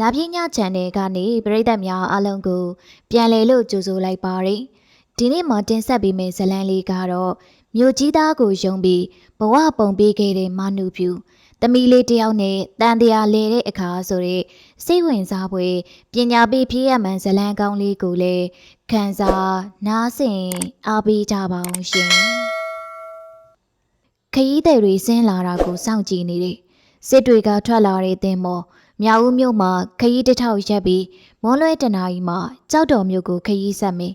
လာပြင်းညချန်နယ်ကနေပရိသတ်များအားလုံးကို ပြန်လည်လို့ကြိုဆိုလိုက်ပါရယ်ဒီနေ့မှတင်ဆက်ပေးမယ့်ဇတ်လံလေးကတော့မြို့ကြီးသားကိုယုံပြီးဘဝပုံပေးခဲ့တဲ့မနုပြူတမီလေးတယောက်နဲ့တန်တရားလဲတဲ့အခါဆိုတဲ့စိတ်ဝင်စားဖွယ်ပညာပေးဖြစ်ရမှန်ဇတ်လံကောင်းလေးကိုလည်းခန်းစားနားဆင်အားပေးကြပါအောင်ရှင်ခရီးသည်တွေဆင်းလာတာကိုစောင့်ကြည့်နေတဲ့စစ်တွေကထွက်လာတဲ့တင်မော် မြောက်ဦးမြို့မှာခရီးတစ်ထောက်ရက်ပြီးမွန်လွဲတနာရီမှာကြောက်တော်မြို့ကိုခရီးဆက်မယ်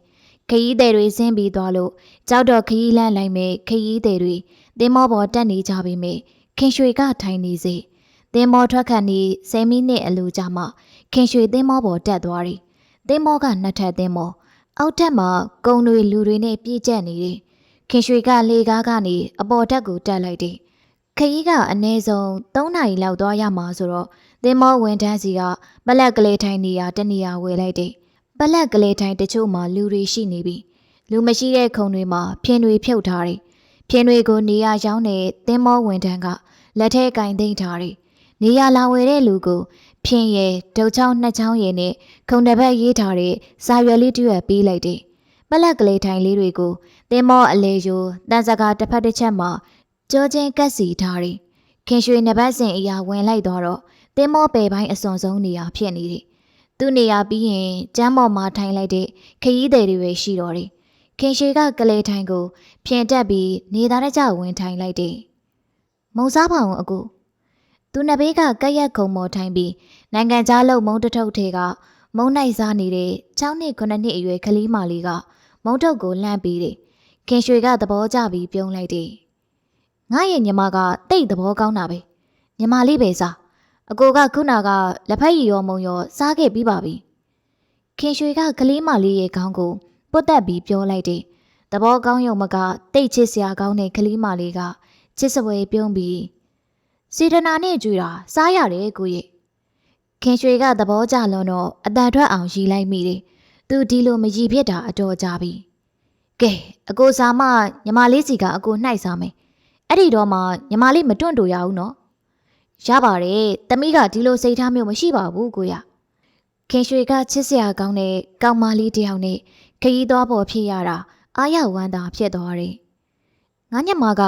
ခရီးသည်တွေဆင်းပြီးသွားလို့ကြောက်တော်ခရီးလမ်းလိုက်မယ်ခရီးသည်တွေတင်မောပေါ်တက်နေကြပြီမေခင်ရွှေကထိုင်နေစေတင်မောထွက်ခန့်နေ10မိနစ်အလိုကြာမှခင်ရွှေတင်မောပေါ်တက်သွားတယ်တင်မောကနှစ်ထပ်တင်မောအောက်ထပ်မှာကုံတွေလူတွေနဲ့ပြည့်ကျက်နေတယ်ခင်ရွှေကလေကားကနေအပေါ်တက်ကိုတက်လိုက်တယ်ခရီးကအနည်းဆုံး3နာရီလောက်သွားရမှာဆိုတော့ သင်္ဘောဝန်ထမ်းစီကပလက်ကလေးထိုင်နေရတနေရဝယ်လိုက်တယ်။ပလက်ကလေးထိုင်တချို့မှာလူတွေရှိနေပြီ။လူမရှိတဲ့ခုံတွေမှာဖျင်တွေဖြုတ်ထားတယ်။ဖျင်တွေကိုနေရရောင်းတဲ့သင်္ဘောဝန်ထမ်းကလက်ထဲကင်သိမ်းထားတယ်။နေရလာဝယ်တဲ့လူကိုဖျင်ရယ်ဒုတ်ချောင်းနှစ်ချောင်းရယ်နဲ့ခုံတစ်ပတ်ရေးထားတဲ့စာရွက်လေးတစ်ရွက်ပေးလိုက်တယ်။ပလက်ကလေးထိုင်လေးတွေကိုသင်္ဘောအလေယိုတန်စကာတစ်ဖက်တစ်ချက်မှာကြောချင်းကတ်စီထားတယ်။ခင်ရွှေနှစ်ပတ်စဉ်အရာဝင်လိုက်တော့ တော့တင်းမောပယ်ပိုင်းအစွန်ဆုံးနေရာဖြစ်နေတယ်။သူ့နေရာပြီးရင်ကျမ်းပေါ်မှာထိုင်လိုက်တဲ့ခရီးသည်တွေပဲရှိတော့တယ်။ခင်ရှေကကလေးထိုင်ကိုဖြင်တက်ပြီးနေသားတကြဝင်ထိုင်လိုက်တယ်။မုံစားဖောင်အကူသူနှစ်ဘေးကကက်ရက်ခုံမော်ထိုင်ပြီးနိုင်ငံခြားလုံမုံတထုပ်ထဲကမုံနိုင်စားနေတဲ့6နှစ်9နှစ်အရွယ်ကလေးမလေးကမုံထုတ်ကိုလှမ်းပြီးတယ်။ခင်ရွှေကသဘောကျပြီးပြုံးလိုက်တယ်။ငါရဲ့ညီမကတိတ်သဘောကောင်းတာပဲ။ညီမလေးပဲစား အကိုကခုနကလက်ဖက်ရည်ရောမုံရောစားခဲ့ပြီးပါပြီ။ခင်ရွှေကကလေးမလေးရဲ့ခေါင်းကိုပုတ်တက်ပြီးပြောလိုက်တယ်။တဘောကောင်းရုံမကတိတ်ချစ်စရာကောင်းတဲ့ကလေးမလေးကချစ်စပွဲပြုံးပြီးစေတနာနဲ့ကြွေတာစားရတယ်ကိုရဲ့။ခင်ရွှေကသဘောကျလွန်းတော့အတန်ထွက်အောင်ရီလိုက်မိတယ်။သူဒီလိုမရီဖြစ်တာအတော်ကြပြီ။ကဲအကိုစားမညီမလေးစီကအကိုနှိုက်စားမယ်။အဲ့ဒီတော့မှညီမလေးမတွန့်တူရအောင်နော်။ ရပါတယ်။တမိကဒီလိုစိတ်ထားမျိုးမရှိပါဘူးကိုရ။ခင်ရွှေကချစ်စရာကောင်းတဲ့ကောင်းမလေးတစ်ယောက်နဲ့ခရီးသွားပေါ်ဖြစ်ရတာအားရဝမ်းသာဖြစ်သွားတယ်။ငါညမက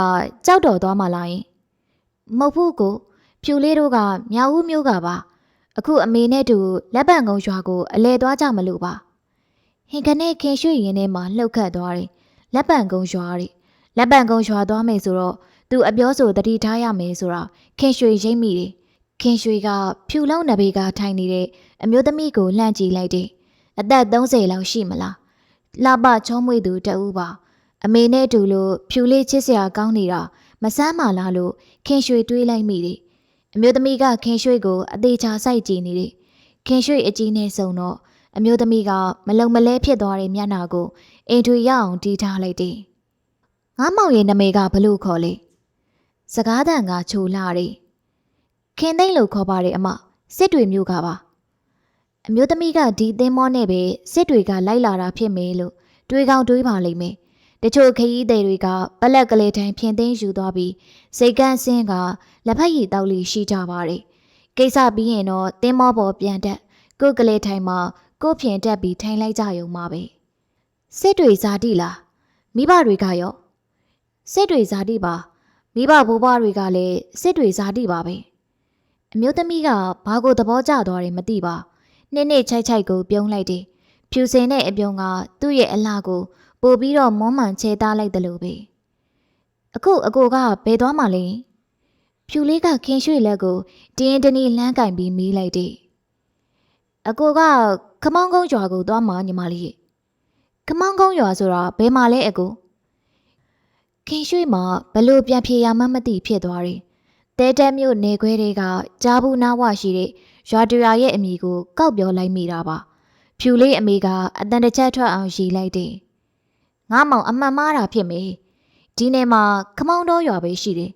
ကြောက်တော်သွားမှလားယင်။မဟုတ်ဘူးကိုဖြူလေးတို့ကမြောက်ဦးမျိုးကပါ။အခုအမေနဲ့တူလက်ပံကုန်းရွာကိုအလဲသွားကြမလို့ပါ။ဟင်ကနေခင်ရွှေရင်ထဲမှာလှုပ်ခတ်သွားတယ်။လက်ပံကုန်းရွာရီလက်ပံကုန်းရွာသွားမယ်ဆိုတော့ သူအပြောဆိုတတိထားရမယ်ဆိုတာခင်ရွှေရိမ့်မိတယ်။ခင်ရွှေကဖြူလုံးနဘေကထိုင်နေတဲ့အမျိုးသမီးကိုလှမ်းကြည့်လိုက်တယ်။အသက်30လောက်ရှိမလား။လှပချုံးမွေသူတဦးပါ။အမေနဲ့တူလို့ဖြူလေးချစ်စရာကောင်းနေတာမဆမ်းမလားလို့ခင်ရွှေတွေးလိုက်မိတယ်။အမျိုးသမီးကခင်ရွှေကိုအသေးချာစိုက်ကြည့်နေတယ်။ခင်ရွှေအကြီးနဲ့ဆုံတော့အမျိုးသမီးကမလုံမလဲဖြစ်သွားတဲ့မျက်နှာကိုအိမ်ထွေရအောင်တီးထားလိုက်တယ်။ငါမောင်ရဲ့နာမည်ကဘလို့ခေါ်လဲ။ စကားတန်ကချိုလာတယ်။ခင်သိမ့်လို့ခေါ်ပါတယ်အမစစ်တွေမျိုးကပါအမျိုးသမီးကဒီသင်းမောနဲ့ပဲစစ်တွေကလိုက်လာတာဖြစ်မယ်လို့တွေးကောင်းတွေးပါလိမ့်မယ်တချို့ခရီးသည်တွေကပလက်ကလေးတိုင်းဖြင်းသိမ်းယူသွားပြီးစိတ်ကန်းစင်းကလက်ဖက်ရည်တောက်လီရှိကြပါတယ်ကိစ္စပြီးရင်တော့သင်းမောပေါ်ပြန်တက်ကိုယ်ကလေးထိုင်မှာကိုယ်ဖြင်တက်ပြီးထိုင်လိုက်ကြရုံပါပဲစစ်တွေဇာတိလားမိဘတွေကရောစစ်တွေဇာတိပါ မိဘဘိုးဘွားတွေကလည်းစစ်တွေဇာတိပါပဲအမျိုးသမီးကဘာကိုသဘောကျသွားတယ်မသိပါနှစ်နှစ်ချိုက်ချိုက်ကိုပြုံးလိုက်တယ်ဖြူစင်တဲ့အပြုံးကသူ့ရဲ့အလှကိုပို့ပြီးတော့မွမ်းမှန်ချဲသားလိုက်တယ်လို့ပဲအခုအကိုကဘယ်သွားမှလဲဖြူလေးကခင်ရွှေလက်ကိုတင်းရင်တနီလှမ်းကင်ပြီးမီးလိုက်တယ်အကိုကခမောင်းကုန်းရွာကိုသွားမှညီမလေးရဲ့ခမောင်းကုန်းရွာဆိုတာဘယ်မှာလဲအကို ခင်ရွှေမှာဘလို့ပြန်ပြေရမှန်းမသိဖြစ်သွားတယ်တဲတဲမြို့နေခွဲတွေကကြားဘူးနာဝရှိတဲ့ရွာတရာရဲ့အမိကိုကောက်ပြောလိုက်မိတာပါဖြူလေးအမေကအတန်တစ်ချက်ထွက်အောင်ရီလိုက်တယ်ငါမောင်အမှန်မှားတာဖြစ်မေဒီနေ့မှာခမောင်းတော်ရွာပဲရှိတယ်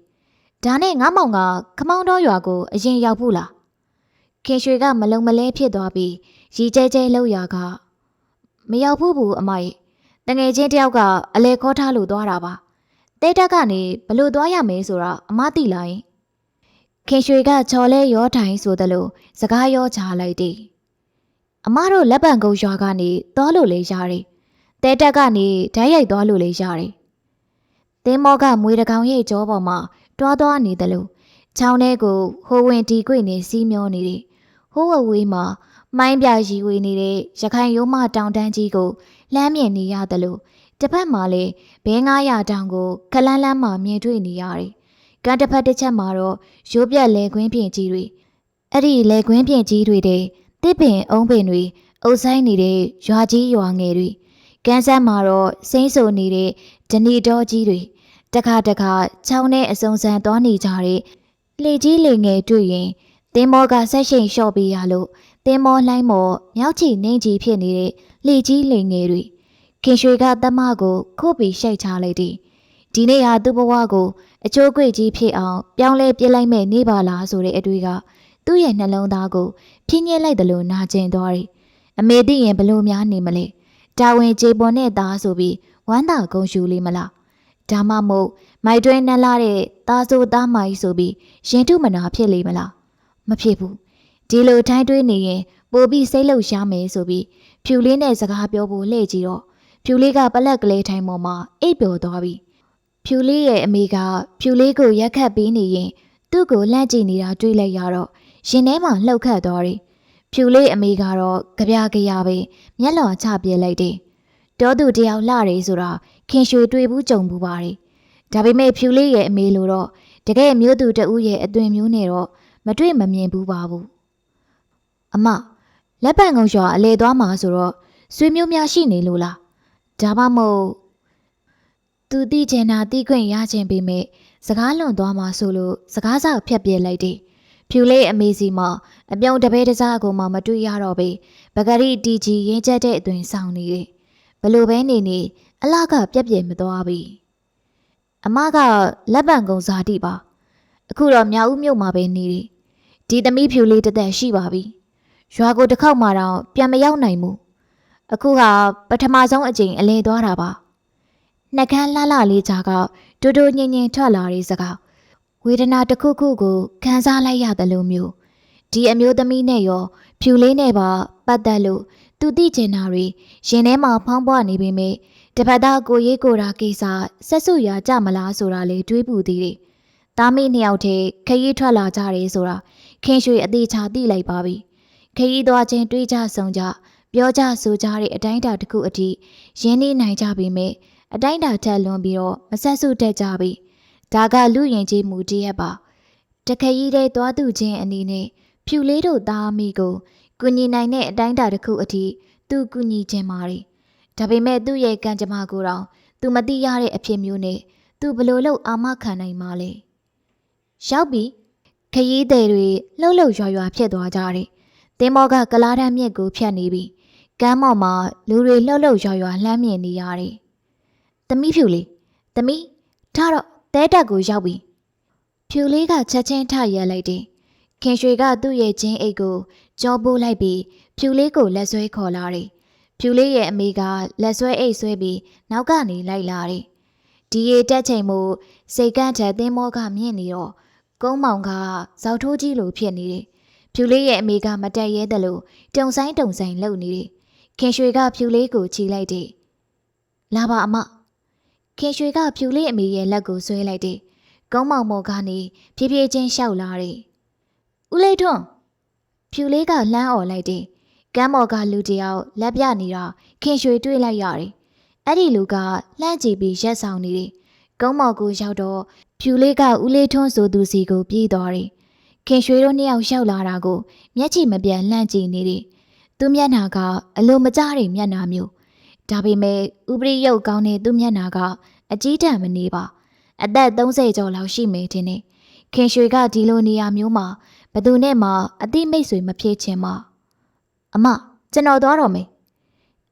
ဒါနဲ့ငါမောင်ကခမောင်းတော်ရွာကိုအရင်ရောက်ဘူးလားခင်ရွှေကမလုံမလဲဖြစ်သွားပြီးရီကျဲကျဲလှုပ်ရာကမရောက်ဘူးဘူးအမရဲ့တငယ်ချင်းတယောက်ကအလဲခေါ်ထားလို့သွားတာပါ တဲတက်ကနေဘလို့သွားရမယ်ဆိုတာအမသိလားယင်ခခင်ရွှေကချော်လဲရောထိုင်ဆိုသလိုစကားရောချလိုက်သည်အမတို့လက်ပံကုန်းရွာကနေသွားလို့လေရတယ်တဲတက်ကနေဓာတ်ရိုက်သွားလို့လေရတယ်သင်းမောကမွေတကောင်ရဲ့ကြောပေါ်မှာတွားသွားနေသလိုချောင်းထဲကိုဟိုဝင်ဒီကွေ့နေစီးမျောနေတယ်ဟိုးဝဝေးမှာမိုင်းပြရီဝေနေတဲ့ရခိုင်ရိုးမတောင်တန်းကြီးကိုလှမ်းမြင်နေရသလို တစ်ဖက်မှာလည်းဘဲ900တောင်ကိုခလန်းလန်းမှမြင်တွေ့နေရတယ်ကံတစ်ဖက်တစ်ချက်မှာတော့ရိုးပြက်လဲခွင်းပြင်ကြီးတွေအဲ့ဒီလဲခွင်းပြင်ကြီးတွေတဲ့တစ်ပင်အုံးပင်တွေအုပ်ဆိုင်နေတဲ့ရွာကြီးရွာငယ်တွေကန်းစမ်းမှာတော့စိမ့်ဆူနေတဲ့ဒဏီတော်ကြီးတွေတခါတခါချောင်းနဲ့အစုံစံသွားနေကြတဲ့လေကြီးလေငယ်တွေ့ရင်တင်းမောကဆက်ရှိန်လျှော့ပေးရလို့တင်းမောလှိုင်းမော်မြောက်ချီနှင်းကြီးဖြစ်နေတဲ့လေကြီးလေငယ်တွေ ခင်ရွှေကတမကိုခုတ်ပြီးရှိတ်ချလိုက်သည်ဒီနေ့ဟာသူ့ဘဝကိုအချိုးကွေကြီးဖြစ်အောင်ပြောင်းလဲပြစ်လိုက်မဲ့နေပါလားဆိုတဲ့အတွေ့ကသူ့ရဲ့နှလုံးသားကိုဖြင်းညက်လိုက်တယ်လို့နာကျင်သွားတယ်အမေသိရင်ဘလို့များနေမလဲတာဝန်ကြေပွန်နဲ့သားဆိုပြီးဝမ်းသာဂုံရှူလေးမလားဒါမှမဟုတ်မိုက်တွင်းနှက်လာတဲ့သားဆိုသားမိုက်ဆိုပြီးရင်ထုမနာဖြစ်လေမလားမဖြစ်ဘူးဒီလိုထိုင်းတွေးနေရင်ပိုပြီးစိတ်လှုပ်ရှားမယ်ဆိုပြီးဖြူလေးနဲ့စကားပြောဖို့လှည့်ကြည့်တော့ ဖြူလေးကပလက်ကလေးထိုင်ပေါ်မှာအိပ်ပျော်သွားပြီဖြူလေးရဲ့အမေကဖြူလေးကိုရက်ခတ်ပေးနေရင်သူ့ကိုလှမ်းကြည့်နေတာတွေးလိုက်ရတော့ရင်ထဲမှာလှုပ်ခတ်သွားတယ်ဖြူလေးအမေကတော့ကြပြကြရပဲမျက်လွန်ချပြလိုက်တယ်တောသူတယောက်လှတယ်ဆိုတာခင်ရွှေတွေ့ဘူးကြုံဘူးပါတယ်ဒါပေမဲ့ဖြူလေးရဲ့အမေလိုတော့တကယ်မျိုးသူတဦးရဲ့အသွင်မျိုးနဲ့တော့မတွေ့မမြင်ဘူးပါဘူးအမလက်ပံကုံရွာအလေသွားမှာဆိုတော့ဆွေမျိုးများရှိနေလို့လား ဒါမှမဟုတ်သူတိချင်တာတိခွင့်ရခြင်းပေမဲ့စကားလွန်သွားမှာဆိုလို့စကားစောက်ဖြတ်ပြစ်လိုက်တယ်ဖြူလေးအမေစီမှာအပြုံးတပဲတစားကိုမှမတွေ့ရတော့ပေပဂရီတီကြီးရင်းချက်တဲ့အသွင်ဆောင်နေတယ်ဘလို့ပဲနေနေအလားကပြက်ပြက်မသွားပြီအမကလက်ပံကုံဇာတိပါအခုတော့မြောက်ဦးမြို့မှာပဲနေတယ်ဒီသမီးဖြူလေးတစ်သက်ရှိပါပြီရွာကိုတစ်ခေါက်မှတော့ပြန်မရောက်နိုင်ဘူး အခုကပထမဆုံးအကြိမ်အလဲသွားတာပါနှကန်းလှလှလေးကြားကတူတူညင်ညင်ထွက်လာတဲ့စကားဝေဒနာတစ်ခုခုကိုခံစားလိုက်ရတယ်လို့မျိုးဒီအမျိုးသမီးနဲ့ရော ဖြူလေးနဲ့ပါပတ်သက်လို့သူသိချင်တာတွေရင်ထဲမှာဖောင်းပွားနေပေမဲ့တပတ်သားကိုရေးကိုတာကိစ္စဆက်စုရကြမလားဆိုတာလေတွေးပူသေးတယ်။သားမိနှစ်ယောက်တည်းခရီးထွက်လာကြတယ်ဆိုတာခင်ရွှေအသေးချာသိလိုက်ပါပြီ။ခရီးသွားခြင်းတွေးကြဆုံကြ ပြောကြဆိုကြတဲ့အတိုင်းအတာတစ်ခုအထိရင်းနှီးနိုင်ကြပေမဲ့အတိုင်းအတာထက်လွန်ပြီးတော့မဆက်စုတတ်ကြပြီ။ဒါကလူရင်ကြီးမူတရက်ပါ။တခရီးတဲ့သွားသူချင်းအနေနဲ့ဖြူလေးတို့သားအမိကိုကူညီနိုင်တဲ့အတိုင်းအတာတစ်ခုအထိသူကူညီခြင်းပါတယ်။ဒါပေမဲ့သူ့ရဲ့ကံကြမ္မာကိုတော့သူမသိရတဲ့အဖြစ်မျိုးနဲ့သူဘလို့လို့အာမခံနိုင်မှာလဲ။ရောက်ပြီခရီးသည်တွေလှုပ်လှုပ်ရွာရွာဖြစ်သွားကြတယ်။တင်မောကကလားတန်းမြစ်ကိုဖြတ်နေပြီ။ ကမ်းမော်မှာလူတွေလှုပ်လှုပ်ရွာရွာလှမ်းမြင်နေရတယ်။သမီးဖြူလေးသမီးထားတော့တဲတက်ကိုရောက်ပြီ။ဖြူလေးကချက်ချင်းထရက်လိုက်တယ်။ခင်ရွှေကသူ့ရဲ့ချင်းအိတ်ကိုကြောပိုးလိုက်ပြီးဖြူလေးကိုလက်ဆွဲခေါ်လာတယ်။ဖြူလေးရဲ့အမေကလက်ဆွဲအိတ်ဆွဲပြီးနောက်ကနေလိုက်လာတယ်။ဒီရီတက်ချိန်မို့စိတ်ကန့်ထက်သင်းမောကမြင့်နေတော့ကုန်းမောင်ကဇောက်ထိုးကြီးလိုဖြစ်နေတယ်။ဖြူလေးရဲ့အမေကမတက်ရဲတယ်လို့တုံဆိုင်တုံဆိုင်လှုပ်နေတယ်။ ခင်ရွှေကဖြူလေးကိုချီလိုက်တယ်။လာပါအမ။ခင်ရွှေကဖြူလေးအမေရဲ့လက်ကိုဆွဲလိုက်တယ်။ကုန်းမောင်မော်ကနေဖြည်းဖြည်းချင်းရှောက်လာတယ်။ဦးလေးထွန်းဖြူလေးကလှမ်းអော်လိုက်တယ်။ကမ်းမော်ကလူတယောက်လက်ပြနေတာခင်ရွှေတွေ့လိုက်ရတယ်။အဲ့ဒီလူကလှမ်းကြည့်ပြီးရက်ဆောင်နေတယ်။ကုန်းမော်ကိုရောက်တော့ဖြူလေးကဦးလေးထွန်းဆိုသူစီကိုပြေးသွားတယ်။ခင်ရွှေတို့နှစ်ယောက်ရောက်လာတာကိုမျက်ခြေမပြတ်လှမ်းကြည့်နေတယ်။ သူ့မျက်နှာကအလိုမကျတဲ့မျက်နှာမျိုး။ဒါပေမဲ့ဥပရိယုတ်ကောင်းတဲ့သူ့မျက်နှာကအကြီးတန်းမနေပါ။အသက်30ကျော်လောက်ရှိမယ်တင်တယ်။ခင်ရွှေကဒီလိုနေရာမျိုးမှာဘသူနဲ့မှအတိမိတ်ဆွေမဖြစ်ချင်ပါအမကျွန်တော်သွားတော့မယ်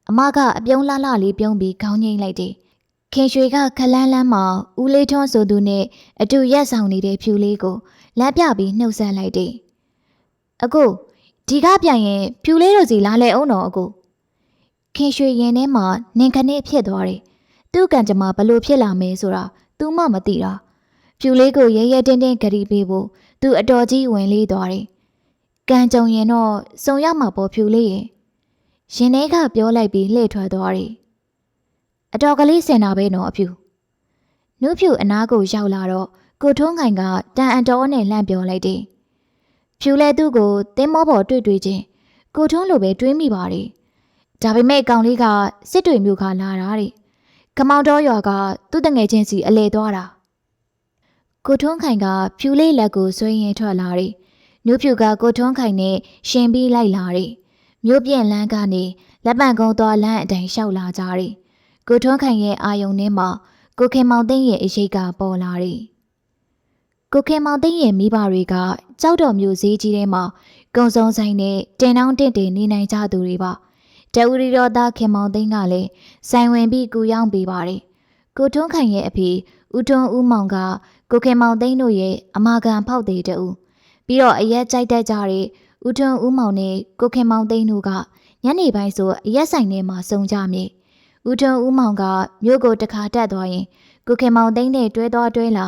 အမကအပြုံးလှလှလေးပြုံးပြီးခေါင်းငိမ့်လိုက်တယ်ခင်ရွှေကခလန်းလန်းမှာဦးလေးထွန်းဆိုသူနဲ့အတူရက်ဆောင်နေတဲ့ဖြူလေးကိုလက်ပြပြီးနှုတ်ဆက်လိုက်တယ်အကို ဒီကပြန်ရင်ဖြူလေးတို့စီလာလဲအောင်တော့အကိုခင်ရွှေရင်ထဲမှာနင်ခနဲ့ဖြစ်သွားတယ်သူ့ကံကြမ္မာဘလို့ဖြစ်လာမဲဆိုတာသူမှမသိတာဖြူလေးကိုရဲရဲတင်းတင်းဂရီပေးဖို့သူအတော်ကြီးဝင်လေးသွားတယ်။ကံကြုံရင်တော့စုံရောက်မှာပေါ်ဖြူလေးရဲ့ရင်ထဲကပြောလိုက်ပြီးလှည့်ထွက်သွားတယ်။အတော်ကလေးစင်တာပဲနော်အဖြူ။နုဖြူအနားကိုရောက်လာတော့ကိုထုံးခိုင်ကတန်အတော်နဲ့လှမ်းပြောလိုက်တယ်။ ဖြူလဲသူ့ကိုတင်းမောပေါ်တွေ့တွေ့ချင်းကိုထုံးလိုပဲတွေးမိပါတယ်။ဒါပေမဲ့ကောင်လေးကစစ်တွေမျိုးကလာတာတဲ့။ကမောင်တော်ရွာကသူ့တငယ်ချင်းစီအလဲသွားတာ။ကိုထုံးခိုင်ကဖြူလေးလက်ကိုဆွဲရင်ထွက်လာတယ်။နုဖြူကကိုထုံးခိုင်နဲ့ရှင်ပြီးလိုက်လာတယ်။မြို့ပြန့်လမ်းကနေလက်ပံကုန်းသွားလမ်းအတိုင်းလျှောက်လာကြတယ်။ကိုထွန်းခိုင်ရဲ့အာယုံထဲမှာကိုခင်မောင်သိန်းရဲ့အရေးကပေါ်လာတယ်။ ကိုခင်မောင်သိန်းရဲ့မိဘတွေကကြောက်တော်မျိုးဈေးကြီးထဲမှာကုံစုံဆိုင်နဲ့တင်နှောင်းတင့်တင်နေနိုင်ကြသူတွေပါ။တဝရီတော်သားခင်မောင်သိန်းကလည်းဆိုင်ဝင်ပြီးကူရောက်ပေးပါတယ်။ကိုထွန်းခိုင်ရဲ့အဖေဦးထွန်းဦးမောင်ကကိုခင်မောင်သိန်းတို့ရဲ့အမာခံဖောက်သေးတူပြီးတော့အရက်ကြိုက်တတ်ကြတဲ့ဦးထွန်းဦးမောင်နဲ့ကိုခင်မောင်သိန်းတို့ကညနေပိုင်းဆိုအရက်ဆိုင်ထဲမှာစုံကြမြေဦးထွန်းဦးမောင်ကမြို့ကိုတခါတက်သွားရင်ကိုခင်မောင်သိန်းနဲ့တွဲသွားတွဲလာ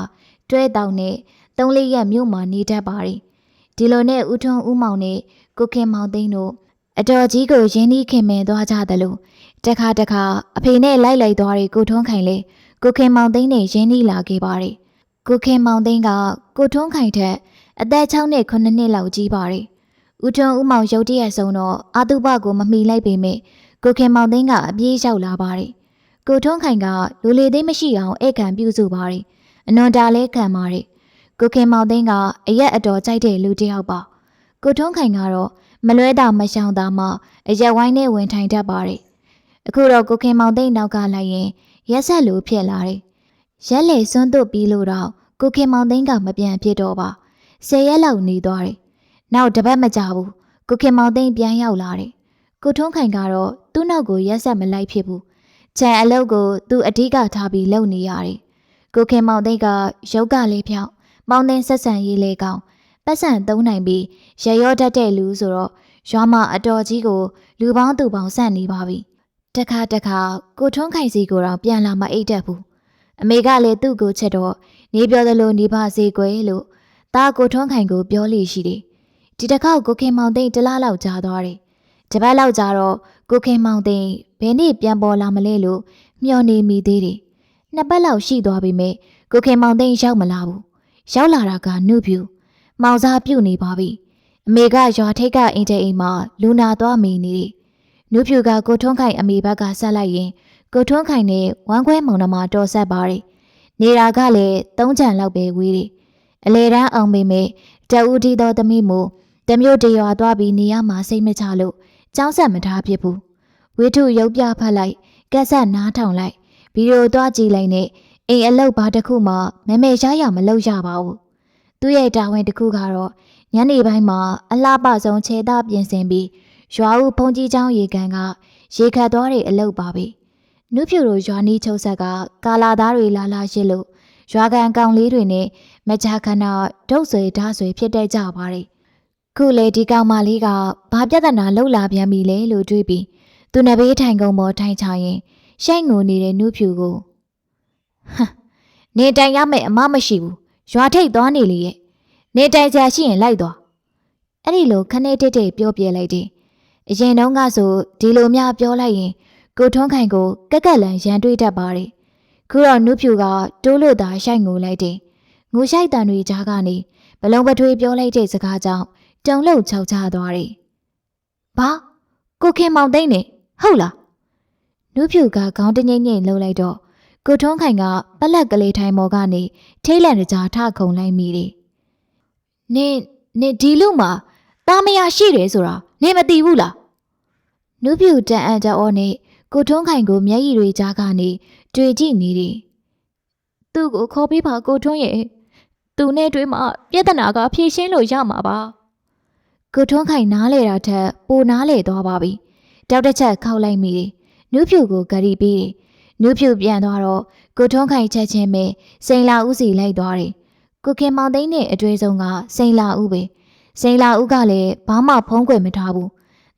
တွဲတောင်နဲ့သုံးလေးရက်မြို့မှာနေတတ်ပါတယ်ဒီလိုနဲ့ဦးထွန်းဦးမောင်နဲ့ကိုခင်မောင်သိန်းတို့အတော်ကြီးကိုရင်းနှီးခင်မင်သွားကြသလိုတခါတခါအဖေနဲ့လိုက်လိုက်သွားတဲ့ကိုထွန်းခိုင်လေကိုခင်မောင်သိန်းနဲ့ရင်းနှီးလာခဲ့ပါတယ်ကိုခင်မောင်သိန်းကကိုထွန်းခိုင်ထက်အသက်6နဲ့9နှစ်လောက်ကြီးပါတယ်ဦးထွန်းဦးမောင်ရုတ်တရက်ဆုံးတော့အာတုပကိုမမီလိုက်ပေမဲ့ကိုခင်မောင်သိန်းကအပြေးလျှောက်လာပါတယ်။ကိုထွန်းခိုင်ကလူလေသိမ်းမရှိအောင်ဧကန်ပြုစုပါတယ်။ အနွန်တာလဲခံပါတယ်။ကိုခင်မောင်သိန်းကအရက်အတော်ကြိုက်တဲ့လူတစ်ယောက်ပါ။ကိုထွန်းခိုင်ကတော့မလွဲတာမရှောင်တာမှအရက်ဝိုင်းနဲ့ဝင်ထိုင်တတ်ပါတယ်။အခုတော့ကိုခင်မောင်သိန်းနောက်ကလိုက်ရင်ရက်ဆက်လိုဖြစ်လာတယ်။ရက်လေစွန်းသွတ်ပြီးလို့တော့ကိုခင်မောင်သိန်းကမပြန်ဖြစ်တော့ပါ။ဆယ်ရက်လောက်နေသွားတယ်။နောက်တစ်ပတ်မကြဘူးကိုခင်မောင်သိန်းပြန်ရောက်လာတယ်ကိုထွန်းခိုင်ကတော့သူ့နောက်ကိုရက်ဆက်မလိုက်ဖြစ်ဘူးခြံအလုပ်ကိုသူအဓိကထားပြီးလုပ်နေရတယ် ကိုခင်မောင်သိန်းကရုပ်ကလေးဖြောင်းမောင်သိန်းဆက်ဆံရေးလေးကောင်းပတ်စံသုံးနိုင်ပြီးရရောတတ်တဲ့လူဆိုတော့ရွာမအတော်ကြီးကို လူပေါင်းသူပေါင်းဆန့်နေပါပြီတခါတခါကိုထွန်းခိုင်စီကိုတော့ပြန်လာမအိတ်တတ်ဘူးအမေကလည်းသူ့ကိုချက်တော့နေပြောသလိုနေပါစေကွယ်လို့တာကိုထွန်းခိုင်ကိုပြောလို့ရှိတယ်ဒီတစ်ခေါက်ကိုခင်မောင်သိန်းတလားလောက်ကြာသွားတယ်။တပတ်လောက်ကြာတော့ကိုခင်မောင်သိန်းဘယ်နေ့ပြန်ပေါ်လာမလဲလို့မျှော်နေမိသေးတယ်။ နှစ်ပတ်လောက်ရှိသွားပြီမဲ့ကိုခင်မောင်သိန်းရောက်မလာဘူး။ရောက်လာတာကနှုတ်ပြူ။မောင်စားပြုတ်နေပါပြီ။အမေကရွာထိတ်ကအင်တဲ့အိမ်မှာလူနာသွားမိနေတယ်။နှုတ်ပြူကကိုထွန်းခိုင်အမေဘက်ကဆက်လိုက်ရင်ကိုထွန်းခိုင်နဲ့ဝမ်းခွဲမောင်နှမတော်ဆက်ပါတယ်။နေတာကလည်းသုံးချံလောက်ပဲဝေးတယ်။အလေတန်းအောင်ပေမဲ့တအူတီတော်သမီးမို့တမျိုးတရွာသွားပြီးနေရမှာစိတ်မချလို့ကြောင်းဆက်မထားဖြစ်ဘူးဝေထုရုပ်ပြဖတ်လိုက်ကက်ဆက်နားထောင်လိုက် ဗီဒီယိုသွားကြည့်လိုက်နဲ့အိမ်အလုပ်ဘာတစ်ခုမှမမေရရမလုပ်ရပါဘူးသူ့ရဲ့တာဝန်တစ်ခုကတော့ညနေပိုင်းမှာအလှပဆုံးခြေသားပြင်ဆင်ပြီးရွာဦးဖုန်ကြီးချောင်းရေကန်ကရေခတ်သွားတဲ့အလုပ်ပါပဲနုဖြူတို့ရွာနီးချုပ်ဆက်ကကာလာသားတွေလာလာရှိလို့ရွာကန်ကောင်လေးတွေနဲ့မကြခဏဒုတ်ဆွေဓာဆွေဖြစ်တဲ့ကြပါတယ်ခုလေဒီကောင်မလေးကဘာပြဿနာလှုပ်လာပြန်ပြီလဲလို့တွေးပြီးသူနဘေးထိုင်ကုန်ပေါ်ထိုင်ချရင် ရှိုက်ငိုနေတဲ့နုဖြူကိုဟမ်နေတိုင်ရမယ့်အမမရှိဘူးရွာထိတ်သွားနေလေရဲ့နေတိုင်ကြရှိရင်လိုက်သွားအဲ့ဒီလိုခနဲ့တိတ်တိတ်ပြောပြလိုက်တယ်အရင်တုန်းကဆိုဒီလိုများပြောလိုက်ရင် ကိုထွန်းခိုင်ကိုကက်ကက်လန်ရန်တွေးတတ်ပါတယ်ခုတော့နုဖြူကတိုးလို့သာရှိုက်ငိုလိုက်တယ်ငိုရှိုက်တန်တွေကြားကနေဘလုံးပထွေးပြောလိုက်တဲ့စကားကြောင့်တုံလို့ခြောက်ချသွားတယ်။ဘာကိုခင်မောင်သိန်းနေဟုတ်လား။ နုဖြူကခေါင်းတငိမ့်ငိမ့်လှုပ်လိုက်တော့ကိုထုံးခိုင်ကပလက်ကလေးထိုင်မော်ကနေထိတ်လန့်တကြားထခုန်လိုက်မိတယ်။နင်နင်ဒီလူမှာတာမယာရှိတယ်ဆိုတာနင်မသိဘူးလား။နုဖြူတန်အံ့ကြောနဲ့ကိုထုံးခိုင်ကိုမျက်ရည်တွေကြားကနေတွေ့ကြည့်နေတယ်။သူ့ကိုခေါ်ပေးပါကိုထွန်းရဲ့သူနဲ့တွေ့မှပြဿနာကဖြေရှင်းလို့ရမှာပါ။ကိုထွန်းခိုင်နားလေတာထက်ပိုနားလေသွားပါပြီတောက်တစ်ချက်ခောက်လိုက်မိတယ် နုဖြူကိုဂရီပြီးတယ်နုဖြူပြန်သွားတော့ကိုထွန်းခိုင်ချက်ချင်းပဲစိန်လာဦးစီလိုက်သွားတယ်ကိုခင်မောင်သိန်းနဲ့အတွေ့ဆုံးကစိန်လာဦးပဲစိန်လာဦးကလည်းဘာမှဖုံးကွယ်မထားဘူး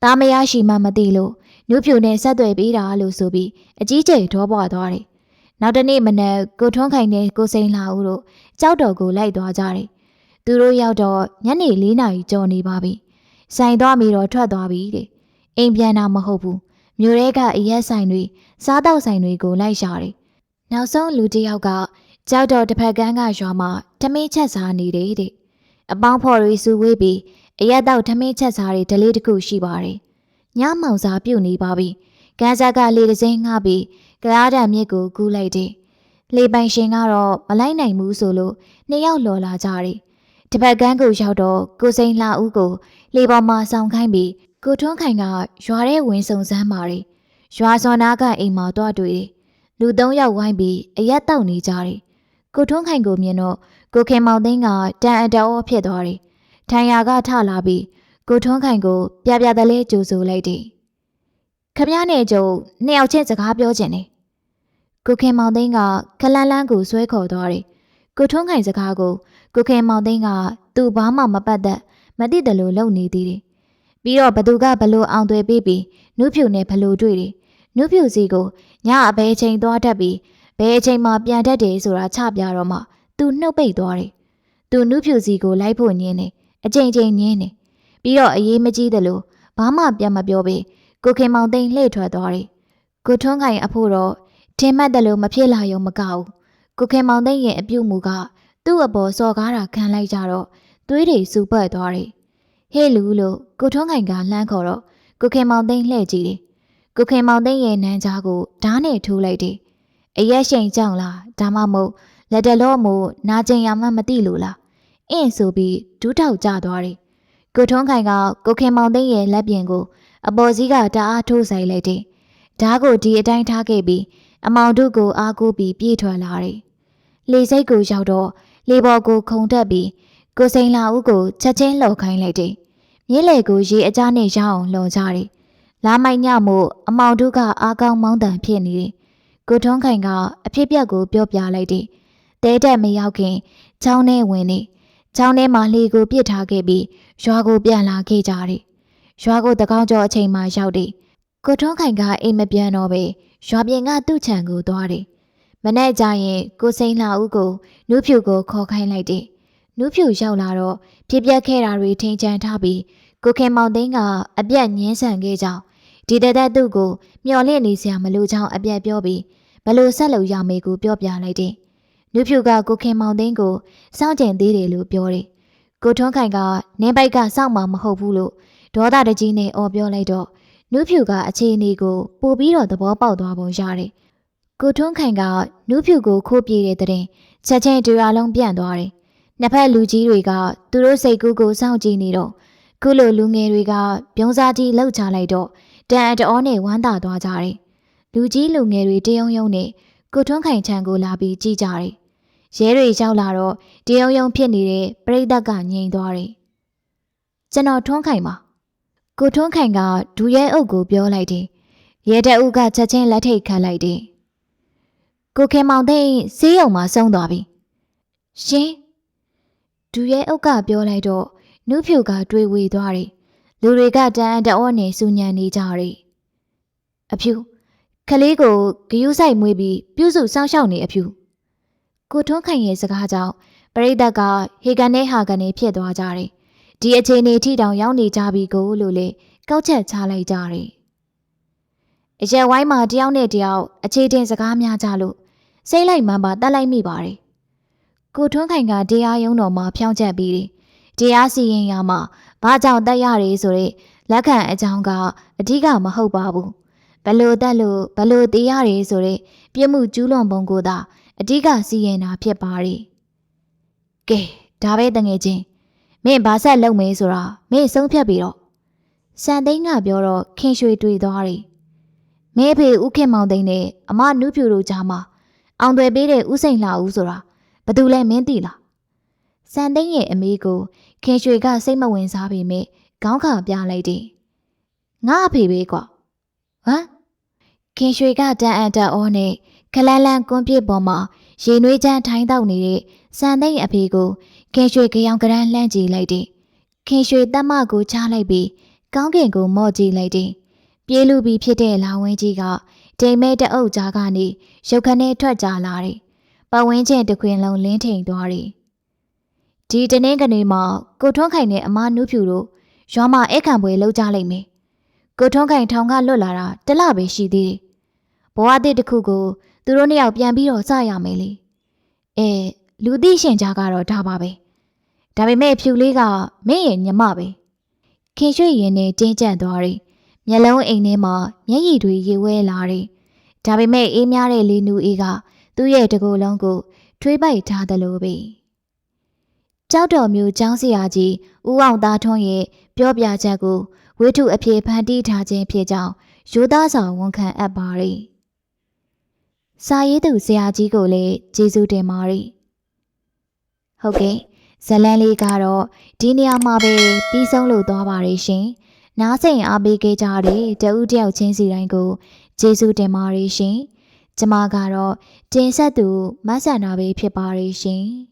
သားမရရှိမှမသိလို့နုဖြူနဲ့ဆက်သွယ်ပေးတာလို့ဆိုပြီးအကြီးကျယ်ဒေါပွားသွားတယ်နောက်တနေ့မနက်ကိုထွန်းခိုင်နဲ့ကိုစိန်လာဦးတို့ကြောက်တော်ကိုလိုက်သွားကြတယ်။သူတို့ရောက်တော့ညနေ၄နာရီကျော်နေပါပြီ။ဆိုင်သွားပြီးတော့ထွက်သွားပြီတဲ့။အိမ်ပြန်တာမဟုတ်ဘူး။ မြို့ရဲကအရက်ဆိုင်တွေစားတောက်ဆိုင်တွေကိုလိုက်ရှာတယ်။နောက်ဆုံးလူတစ်ယောက်ကကြောက်တော်တစ်ဖက်ကန်းကရွာမှာထမင်းချက်စားနေတယ်တဲ့အပေါင်းဖော်တွေစုဝေးပြီးအရက်တော့ထမင်းချက်စားတွေဒလေးတစ်ခုရှိပါတယ်။ညမောင်စာပြုတ်နေပါပြီ။ကန်းဆက်ကလေတစ်စင်းငှပြီးကရားတံမြစ်ကိုကူးလိုက်တယ်။လေပိုင်ရှင်ကတော့မလိုက်နိုင်ဘူးဆိုလို့နှစ်ယောက်လော်လာကြတယ်။တစ်ဖက်ကန်းကိုရောက်တော့ကိုစိန်လှဦးကိုလေပေါ်မှာဆောင်းခိုင်းပြီး ကိုထွန်းခိုင်ကရွာထဲဝင်စုံစမ်းပါတယ်။ရွာစော်နာကအိမ်မှာတွားတွေ့တယ်။လူသုံးယောက်ဝိုင်းပြီးအရက်တောက်နေကြတယ်။ကိုထွန်းခိုင်ကိုမြင်တော့ကိုခင်မောင်သိန်းကတန်အတော်ဖြစ်သွားတယ်။ထိုင်ရာကထလာပြီးကိုထွန်းခိုင်ကိုပြပြတလဲကြိုဆိုလိုက်တယ်။ခမည်းနဲ့ကျုံနှစ်ယောက်ချင်းစကားပြောချင်တယ်။ကိုခင်မောင်သိန်းကခလန်းလန်းကိုဆွဲခေါ်သွားတယ်။ကိုထွန်းခိုင်စကားကိုကိုခင်မောင်သိန်းကသူ့ဘာမှမပတ်သက်မသိတယ်လို့လုပ်နေသေးတယ်။ ပြီးတော့ဘသူကဘလို့အောင်သွဲပေးပြီးနုဖြူနဲ့ဘလို့တွေ့တယ်။နုဖြူစီကိုညအဘဲချိန်သွားတတ်ပြီးဘယ်အချိန်မှပြန်တတ်တယ်ဆိုတာချပြတော့မှသူနှုတ်ပိတ်သွားတယ်။သူနုဖြူစီကိုလိုက်ဖို့ညင်းတယ်။အချိန်ချင်းညင်းတယ်။ပြီးတော့အေးမကြီးတယ်လို့ဘာမှပြန်မပြောပေကိုခင်မောင်သိန်းလှည့်ထွက်သွားတယ်။ကိုထွန်းခိုင်အဖို့တော့ထင်မှတ်တယ်လို့မဖြစ်လာရုံမကဘူး။ကိုခင်မောင်သိန်းရဲ့အပြုတ်မူကသူ့အပေါ်စော်ကားတာခံလိုက်ကြတော့သွေးတွေစူပတ်သွားတယ်။ ဟဲ့လူလို့ကိုထွန်းခိုင်ကလှမ်းခေါ်တော့ကိုခင်မောင်သိန်းလှည့်ကြည့်တယ်။ကိုခင်မောင်သိန်းရဲ့နန်းကြားကိုဓားနဲ့ထိုးလိုက်တယ်။အရက်ရှိန်ကြောင်လားဒါမှမဟုတ်လက်တလောမို့နာကျင်ရမှမသိလို့လားအင်းဆိုပြီးဒူးထောက်ကျသွားတယ်။ကိုထွန်းခိုင်ကကိုခင်မောင်သိန်းရဲ့လက်ပြင်ကိုအပေါ်စီးကတအားထိုးဆိုင်လိုက်တယ်။ဓားကိုဒီအတိုင်းထားခဲ့ပြီးအမောင်တို့ကိုအားကိုးပြီးပြေးထွက်လာတယ်။လေစိတ်ကိုရောက်တော့လေပေါ်ကိုခုန်တက်ပြီး ကိုစိန်လာဦးကိုချက်ချင်းလှော်ခိုင်းလိုက်တယ်။မြင်းလေကိုရေအကြားနဲ့ရအောင်လှော်ကြတယ်။လာမိုက်ညမို့အမောင်တို့ကအားကောင်းမောင်းတန်ဖြစ်နေတယ်။ကိုထွန်းခိုင်ကအဖြစ်ပြက်ကိုပြောပြလိုက်တယ်။တဲတက်မရောက်ခင်ချောင်းထဲဝင်နေချောင်းထဲမှာလေကိုပြစ်ထားခဲ့ပြီးရွာကိုပြန်လာခဲ့ကြတယ်။ရွာကိုတကောင်းကျော်အချိန်မှရောက်တယ်။ကိုထွန်းခိုင်ကအိမ်မပြန်တော့ပဲရွာပြင်ကသူ့ခြံကိုသွားတယ်။မနေ့ကျရင်ကိုစိန်လှဦးကိုနုဖြူကိုခေါ်ခိုင်းလိုက်တယ်။ နုဖြူရောက်လာတော့ဖြစ်ပျက်ခဲ့တာတွေထင်ချန်ထားပြီးကိုခင်မောင်သိန်းကအပြက်ညင်းဆန်ခဲ့ကြောင်းဒီတသက်သူ့ကိုမျော်လင့်နေစရာမလိုကြောင်းအပြက်ပြောပြီးဘလို့ဆက်လို့ရမေကိုပြောပြလိုက်တယ်။နုဖြူကကိုခင်မောင်သိန်းကိုစောင့်ကြံသေးတယ်လို့ပြောတယ်။ကိုထွန်းခိုင်ကနင်းပိုက်ကစောင့်မှာမဟုတ်ဘူးလို့ဒေါသတကြီးနဲ့အော်ပြောလိုက်တော့နုဖြူကအခြေအနေကိုပို့ပြီးတော့သဘောပေါက်သွားပုံရတယ်။ကိုထွန်းခိုင်ကနုဖြူကိုခိုးပြေးတဲ့တဲ့ချက်ချင်းတူရလုံးပြန့်သွားတယ်။ နှစ်ဖက်လူကြီးတွေကသူတို့စိတ်ကူးကိုစောင့်ကြည့်နေတော့ခုလိုလူငယ်တွေကပြုံးစားကြီးလှုပ်ချလိုက်တော့တန်အတော်နဲ့ဝမ်းသာသွားကြတယ်။လူကြီးလူငယ်တွေတယုံယုံနဲ့ကိုထွန်းခိုင်ချံကိုလာပြီးကြည့်ကြတယ်။ရဲတွေရောက်လာတော့တယုံယုံဖြစ်နေတဲ့ပြိဿကငြိမ်သွားတယ်။ကျွန်တော်ထွန်းခိုင်ပါကိုထွန်းခိုင်ကဒူရဲအုပ်ကိုပြောလိုက်တယ်။ရဲတဲ့ဦးကချက်ချင်းလက်ထိတ်ခတ်လိုက်တယ်။ကိုခင်မောင်သိန်းဆေးရုံမှာဆုံးသွားပြီ။ရှင် ဒူရဲအုပ်ကပြောလိုက်တော့နုဖြူကတွေးဝေသွားတယ်။လူတွေကတန်အတော်နဲ့စူညံနေကြတယ်။အဖြူခလေးကိုဂယုဆိုင်မွေးပြီးပြုစုစောင့်ရှောက်နေအဖြူကိုထွန်းခိုင်ရဲ့စကားကြောင့်ပရိသတ်ကဟေကန်နဲ့ဟာကန်နဲ့ဖြစ်သွားကြတယ်။ဒီအခြေအနေထိတောင်ရောက်နေကြပြီကိုလို့လေကောက်ချက်ချလိုက်ကြတယ်။အရက်ဝိုင်းမှာတယောက်နဲ့တယောက်အခြေတင်စကားများကြလို့စိတ်လိုက်မှန်ပါတတ်လိုက်မိပါတယ်။ ကိုထွန်းခိုင်ကတရားရုံးတော်မှာဖြောင်းချက်ပြီးတယ်။တရားစီရင်ရမှာဘာကြောင့်တက်ရရဲဆိုတဲ့လက်ခံအကြောင်းကအဓိကမဟုတ်ပါဘူး။ဘလို့တက်လို့ဘလို့တေးရရဲဆိုတဲ့ပြစ်မှုကျူးလွန်ပုံကိုသာအဓိကစီရင်တာဖြစ်ပါတယ်။ကဲဒါပဲတငယ်ချင်းမင်းဘာဆက်လုပ်မေးဆိုတာမင်းဆုံးဖြတ်ပြီးတော့စံသိန်းကပြောတော့ခင်ရွှေတွေ့သွားတယ်။မဲဖေဥခင်မောင်သိန်းနဲ့အမနုဖြူတို့ကြားမှာအောင်သွယ်ပေးတဲ့ဥစိန်လှဦးဆိုတာ ဘသူလဲမင်းသိလား။စံသိန်းရဲ့အမေကိုခင်ရွှေကစိတ်မဝင်စားပေမဲ့ခေါင်းခါပြလိုက်တယ်။ငါအဖေပဲကွာ။ဟမ်ခင်ရွှေကတန်အန်တက်အောနဲ့ခလန်းလန်းကွန်းပြစ်ပေါ်မှာရေနွေးချမ်းထိုင်းတောက်နေတဲ့စံသိန်းအဖေကိုခင်ရွှေကြောင်ကရန်းလှမ်းကြည့်လိုက်တယ်။ခင်ရွှေတမကိုချလိုက်ပြီးကောင်းကင်ကိုမော့ကြည့်လိုက်တယ်။ပြေးလူပြီးဖြစ်တဲ့လာဝင်းကြီးကတိမ်မဲတအုပ်ကြားကနေရုတ်ခနဲ့ထွက်ကြလာတယ်။ ပတ်ဝန်းကျင်တစ်ခွင်လုံးလင်းထိန်သွားတယ်။ဒီတနေ့ကနေမှကိုထွန်းခိုင်နဲ့အမနုဖြူတို့ရွာမှာအခန့်ပွဲလုပ်ကြလိမ့်မယ်။ကိုထွန်းခိုင်ထောင်ကလွတ်လာတာတစ်လပဲရှိသေးတယ်။ဘဝတစ်တစ်ခုကိုသူတို့နှစ်ယောက်ပြန်ပြီးတော့စရမယ်လေ။အဲလူသိရှင်ကြားကတော့ဒါပါပဲ။ဒါပေမဲ့ဖြူလေးကမင်းရဲ့ညီမပဲ။ခင်ရွှေရင်နဲ့တင်းကျပ်သွားတယ်။မျက်လုံးအိမ်ထဲမှာမျက်ရည်တွေရေဝဲလာတယ်။ဒါပေမဲ့အေးများတဲ့လေးနူအေးက သူ့ရဲ့တကူလုံးကိုထွေးပိုက်ထားသလိုပဲ။ကြောက်တော်မျိုးចောင်းစရာကြီးဦးအောင်သားထွန်းရဲ့ပြောပြချက်ကိုဝိထုအပြေဖန်တီးထားခြင်းဖြစ်ကြောင်းရိုးသားစွာဝန်ခံအပ်ပါရယ်။စာရေးသူဆရာကြီးကိုလည်းကျေးဇူးတင်ပါရယ်။ဟုတ်ကဲ့ဇလန်လေးကတော့ဒီနေရာမှာပဲပြီးဆုံးလို့သွားပါရယ်ရှင်။နားစိန်အားပေးခဲ့ကြတဲ့တဦးတယောက်ချင်းစီတိုင်းကိုကျေးဇူးတင်ပါရယ်ရှင်။ ကျမကတော့တင်ဆက်သူမဆန္ဒပဲဖြစ်ပါရယ်ရှင်။